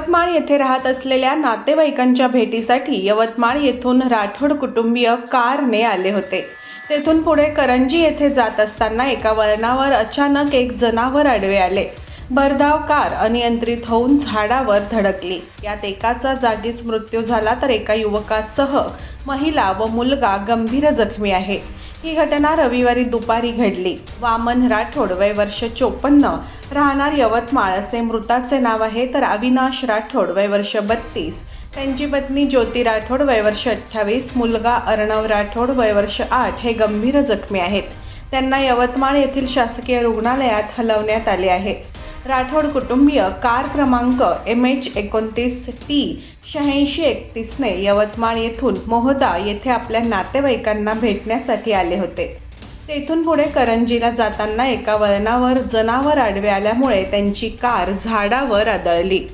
यवतमाळ येथे राहत असलेल्या नातेवाईकांच्या भेटीसाठी यवतमाळ येथून राठोड कुटुंबीय कारने आले होते. तेथून पुढे करंजी येथे जात असताना एका वळणावर अचानक एक जनावर आडवे आले. भरधाव कार अनियंत्रित होऊन झाडावर धडकली. यात एकाचा जागीच मृत्यू झाला तर एका युवकासह महिला व मुलगा गंभीर जखमी आहे. ही घटना रविवारी दुपारी घडली. वामन राठोड वय वर्ष चोपन्न. राहणार यवतमाळ असे मृताचे नाव आहे तर अविनाश राठोड वय वर्ष बत्तीस. त्यांची पत्नी ज्योती राठोड वय वर्ष अठ्ठावीस. मुलगा अर्णव राठोड वय वर्ष आठ हे गंभीर जखमी आहेत. त्यांना यवतमाळ येथील शासकीय रुग्णालयात हलवण्यात आले आहे. राठोड कुटुंबीय कार क्रमांक एम एच एकोणतीस टी शहाऐंशी एकतीसने यवतमाळ येथून मोहदा येथे आपल्या नातेवाईकांना भेटण्यासाठी आले होते. तेथून पुढे करंजीला जाताना एका वळणावर जनावर आडवे आल्यामुळे त्यांची कार झाडावर आदळली.